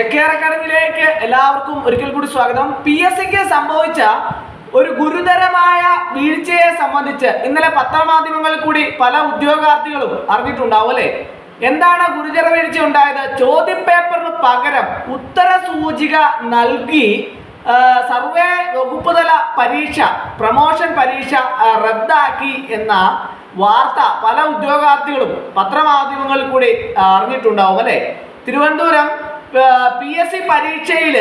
അക്കാഡമിയിലേക്ക് എല്ലാവർക്കും ഒരിക്കൽ കൂടി സ്വാഗതം. പി എസ് സിക്ക് സംഭവിച്ച ഒരു ഗുരുതരമായ വീഴ്ചയെ സംബന്ധിച്ച് ഇന്നലെ പത്രമാധ്യമങ്ങളിൽ കൂടി പല ഉദ്യോഗാർത്ഥികളും അറിഞ്ഞിട്ടുണ്ടാവും അല്ലേ? എന്താണ് ഗുരുതര വീഴ്ച ഉണ്ടായത്? ചോദ്യപേപ്പറിന് പകരം ഉത്തര സൂചിക നൽകി സർവേ വകുപ്പ് തല പരീക്ഷ പ്രമോഷൻ പരീക്ഷ റദ്ദാക്കി എന്ന വാർത്ത പല ഉദ്യോഗാർത്ഥികളും പത്രമാധ്യമങ്ങളിൽ കൂടി അറിഞ്ഞിട്ടുണ്ടാവും അല്ലേ? തിരുവനന്തപുരം പി എസ് സി പരീക്ഷയിൽ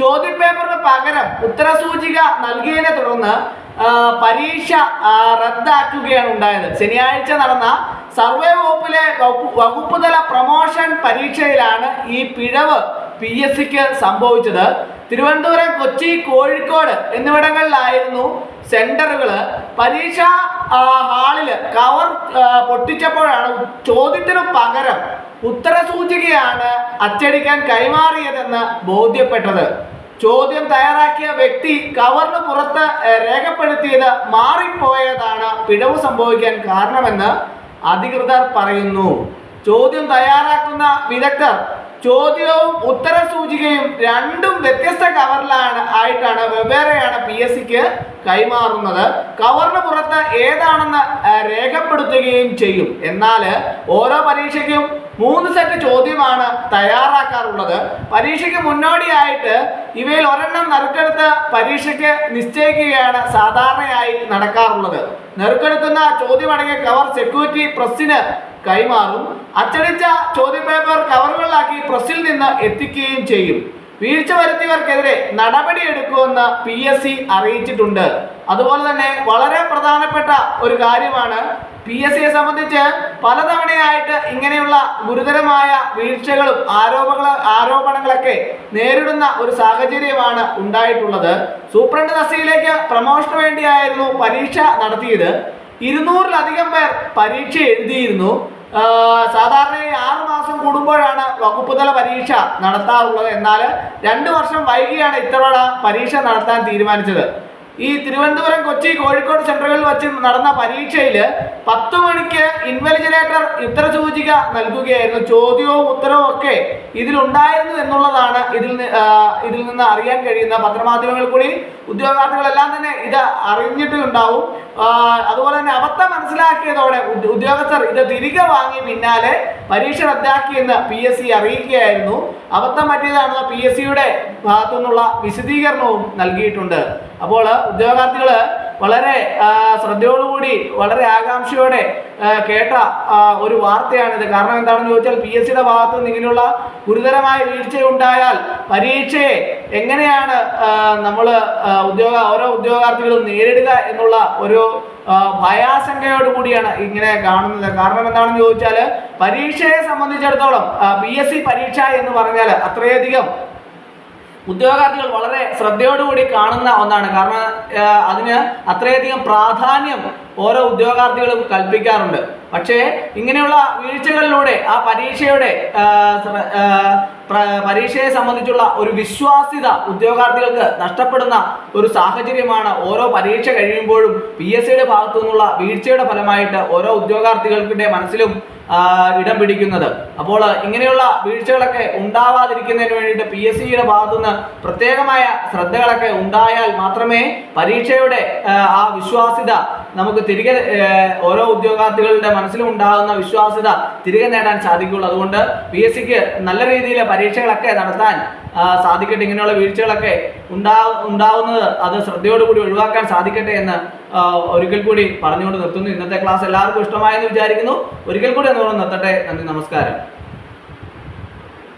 ചോദ്യപേപ്പറിന് പകരം ഉത്തരസൂചിക നൽകിയതിനെ തുടർന്ന് പരീക്ഷ റദ്ദാക്കുകയാണ് ഉണ്ടായത്. ശനിയാഴ്ച നടന്ന സർവേ വകുപ്പിലെ വകുപ്പുതല വകുപ്പ് തല പ്രൊമോഷൻ പരീക്ഷയിലാണ് ഈ പിഴവ് പി എസ് സിക്ക് സംഭവിച്ചത്. തിരുവനന്തപുരം കൊച്ചി കോഴിക്കോട് എന്നിവിടങ്ങളിലായിരുന്നു സെന്ററുകൾ പരീക്ഷ ഹാളിൽ കവർ പൊട്ടിച്ചപ്പോഴാണ് ചോദ്യത്തിനു പകരം ഉത്തരസൂചികയാണ് അച്ചടിക്കാൻ കൈമാറിയതെന്ന് ബോധ്യപ്പെട്ടത്. ചോദ്യം തയ്യാറാക്കിയ വ്യക്തി കവറിന് പുറത്ത് രേഖപ്പെടുത്തിയത് മാറിപ്പോയതാണ് പിഴവ് സംഭവിക്കാൻ കാരണമെന്ന് അധികൃതർ പറയുന്നു. ചോദ്യം തയ്യാറാക്കുന്ന വിദഗ്ധർ ചോദ്യവും ഉത്തര സൂചികയും രണ്ടും വ്യത്യസ്ത കവറിലാണ് ആയിട്ടാണ് വെവ്വേറെയാണ് പി എസ് സിക്ക് കൈമാറുന്നത്. കവറിന് പുറത്ത് ഏതാണെന്ന് രേഖപ്പെടുത്തുകയും ചെയ്യും. എന്നാൽ ഓരോ പരീക്ഷയ്ക്കും മൂന്ന് സെറ്റ് ചോദ്യമാണ് തയ്യാറാക്കാറുള്ളത്. പരീക്ഷയ്ക്ക് മുന്നോടിയായിട്ട് ഇവയിൽ ഒരെണ്ണം നറുക്കെടുത്ത് പരീക്ഷയ്ക്ക് നിശ്ചയിക്കുകയാണ് സാധാരണയായി നടക്കാറുള്ളത്. നെറുക്കെടുക്കുന്ന ചോദ്യമടങ്ങിയ കവർ സെക്യൂരിറ്റി പ്രസ്സിന് കൈമാറും. അച്ചടിച്ച ചോദ്യപേപ്പർ കവറുകളിലാക്കി പ്രസിൽ നിന്ന് എത്തിക്കുകയും ചെയ്യും. വീഴ്ച വരുത്തിയവർക്കെതിരെ നടപടിയെടുക്കുമെന്ന് പി എസ് സി അറിയിച്ചിട്ടുണ്ട്. അതുപോലെ തന്നെ വളരെ പ്രധാനപ്പെട്ട ഒരു കാര്യമാണ് പി എസ് സിയെ സംബന്ധിച്ച് പലതവണയായിട്ട് ഇങ്ങനെയുള്ള ഗുരുതരമായ വീഴ്ചകളും ആരോപണ ആരോപണങ്ങളൊക്കെ നേരിടുന്ന ഒരു സാഹചര്യമാണ് ഉണ്ടായിട്ടുള്ളത്. സൂപ്രണ്ട് തസ്തികയിലേക്ക് പ്രമോഷന് വേണ്ടിയായിരുന്നു പരീക്ഷ നടത്തിയത്. ഇരുന്നൂറിലധികം പേർ പരീക്ഷ എഴുതിയിരുന്നു. ആ, ആറു മാസം കൂടുമ്പോഴാണ് വകുപ്പ് തല പരീക്ഷ നടത്താറുള്ളത്. എന്നാൽ രണ്ട് വർഷം വൈകിയാണ് ഇത്തവണ പരീക്ഷ നടത്താൻ തീരുമാനിച്ചത്. ഈ തിരുവനന്തപുരം കൊച്ചി കോഴിക്കോട് സെൻട്രലുകളിൽ വെച്ച് നടന്ന പരീക്ഷയിൽ പത്ത് മണിക്ക് ഇൻവെലിജിലേറ്റർ സൂചിക നൽകുകയായിരുന്നു. ചോദ്യവും ഉത്തരവും ഒക്കെ ഇതിലുണ്ടായിരുന്നു എന്നുള്ളതാണ് ഇതിൽ ഇതിൽ നിന്ന് അറിയാൻ കഴിയുന്ന പത്രമാധ്യമങ്ങൾ കൂടി. ഉദ്യോഗാർത്ഥികളെല്ലാം തന്നെ ഇത് അറിഞ്ഞിട്ടുണ്ടാവും. അതുപോലെ തന്നെ അബദ്ധം മനസ്സിലാക്കിയതോടെ ഉദ്യ- ഉദ്യോഗസ്ഥർ ഇത് തിരികെ വാങ്ങി പിന്നാലെ പരീക്ഷ റദ്ദാക്കിയെന്ന് പി എസ് സി അറിയിക്കുകയായിരുന്നു. അബദ്ധം പറ്റിയതാണെന്ന് പി എസ് സിയുടെ ഭാഗത്തു നിന്നുള്ള വിശദീകരണവും നൽകിയിട്ടുണ്ട്. അപ്പോൾ ഉദ്യോഗാർത്ഥികൾ വളരെ ശ്രദ്ധയോടുകൂടി വളരെ ആകാംക്ഷയോടെ കേട്ട ഒരു വാർത്തയാണിത്. കാരണം എന്താണെന്ന് ചോദിച്ചാൽ പി എസ് സിയുടെ ഭാഗത്തു ഇങ്ങനെയുള്ള ഗുരുതരമായ വീഴ്ച ഉണ്ടായാൽ പരീക്ഷയെ എങ്ങനെയാണ് നമ്മൾ ഉദ്യോഗ ഓരോ ഉദ്യോഗാർത്ഥികളും നേരിടുക എന്നുള്ള ഒരു ഭയാശങ്കയോടുകൂടിയാണ് ഭയാശങ്കയോട് കൂടിയാണ് ഇങ്ങനെ കാണുന്നത്. കാരണം എന്താണെന്ന് ചോദിച്ചാൽ പരീക്ഷയെ സംബന്ധിച്ചിടത്തോളം പി എസ് സി പരീക്ഷ എന്ന് പറഞ്ഞാൽ അത്രയധികം ഉദ്യോഗാർത്ഥികൾ വളരെ ശ്രദ്ധയോടുകൂടി കാണുന്ന ഒന്നാണ്. കാരണം അതിന് അത്രയധികം പ്രാധാന്യം ഓരോ ഉദ്യോഗാർത്ഥികളും കൽപ്പിക്കാറുണ്ട്. പക്ഷേ ഇങ്ങനെയുള്ള വീഴ്ചകളിലൂടെ ആ പരീക്ഷയുടെ പരീക്ഷയെ സംബന്ധിച്ചുള്ള ഒരു വിശ്വാസ്യത ഉദ്യോഗാർത്ഥികൾക്ക് നഷ്ടപ്പെടുന്ന ഒരു സാഹചര്യമാണ് ഓരോ പരീക്ഷ കഴിയുമ്പോഴും പി എസ് സിയുടെ ഭാഗത്തു നിന്നുള്ള വീഴ്ചയുടെ ഫലമായിട്ട് ഓരോ ഉദ്യോഗാർത്ഥികൾക്കിടെ മനസ്സിലും ഇടം പിടിക്കുന്നത്. അപ്പോൾ ഇങ്ങനെയുള്ള വീഴ്ചകളൊക്കെ ഉണ്ടാവാതിരിക്കുന്നതിന് വേണ്ടിയിട്ട് പി എസ് സിയുടെ ഭാഗത്തുനിന്ന് പ്രത്യേകമായ ശ്രദ്ധകളൊക്കെ ഉണ്ടായാൽ മാത്രമേ പരീക്ഷയുടെ ആ, വിശ്വാസ്യത നമുക്ക് തിരികെ ഓരോ ഉദ്യോഗാർത്ഥികളുടെ മനസ്സിലും ഉണ്ടാകുന്ന വിശ്വാസ്യത തിരികെ നേടാൻ സാധിക്കുകയുള്ളൂ. അതുകൊണ്ട് പി എസ് സിക്ക് നല്ല രീതിയിൽ പരീക്ഷകളൊക്കെ നടത്താൻ സാധിക്കട്ടെ ഇങ്ങനെയുള്ള വീഴ്ചകളൊക്കെ ഉണ്ടാ ഉണ്ടാവുന്നത് അത് ശ്രദ്ധയോടുകൂടി ഒഴിവാക്കാൻ സാധിക്കട്ടെ എന്ന് ഒരിക്കൽ കൂടി പറഞ്ഞുകൊണ്ട് നിർത്തുന്നു. ഇന്നത്തെ ക്ലാസ് എല്ലാവർക്കും ഇഷ്ടമായെന്ന് വിചാരിക്കുന്നു. ഒരിക്കൽ കൂടി എന്നോട് നിർത്തട്ടെ. നന്ദി നമസ്കാരം.